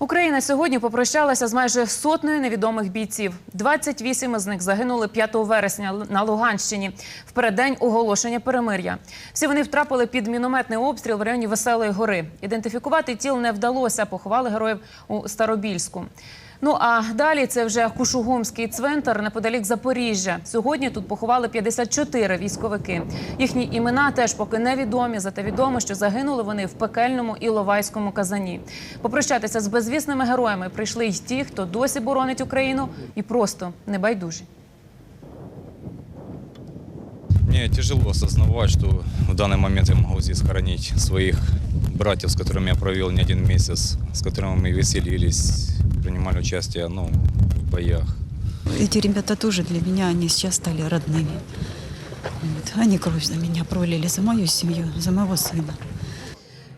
Україна сьогодні попрощалася з майже сотнею невідомих бійців. 28 з них загинули 5 вересня на Луганщині в переддень оголошення перемир'я. Всі вони втрапили під мінометний обстріл в районі Веселої гори. Ідентифікувати тіл не вдалося. Поховали героїв у Старобільську. Ну а далі це вже Кушугумський цвинтар неподалік Запоріжжя. Сьогодні тут поховали 54 військовики. Їхні імена теж поки невідомі, зате відомо, що загинули вони в пекельному Іловайському казані. Попрощатися з безвісними героями прийшли й ті, хто досі боронить Україну, і просто небайдужі. Мне тяжело осознавать, что в данный момент я могу здесь хоронить своих братьев, с которыми я провел не один месяц, с которыми мы веселились, принимали участие ну, в боях. Эти ребята тоже для меня, они сейчас стали родными. Вот. Они кровь за меня пролили, за мою семью, за моего сына.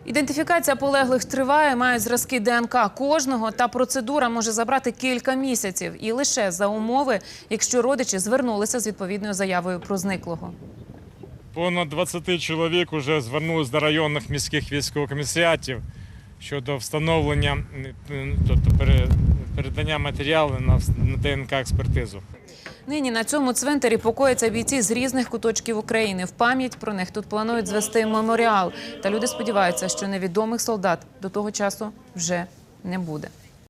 Ідентифікація полеглих триває, мають зразки ДНК кожного. Та процедура може забрати кілька місяців і лише за умови, якщо родичі звернулися з відповідною заявою про зниклого. Понад 20 чоловік вже звернулись до районних міських військових комісаріатів щодо встановлення, тобто пере- передання матеріалу на ДНК експертизу. Нині на цьому цвинтарі покояться бійці з різних куточків України. В пам'ять про них тут планують звести меморіал. Та люди сподіваються, що невідомих солдат до того часу вже не буде.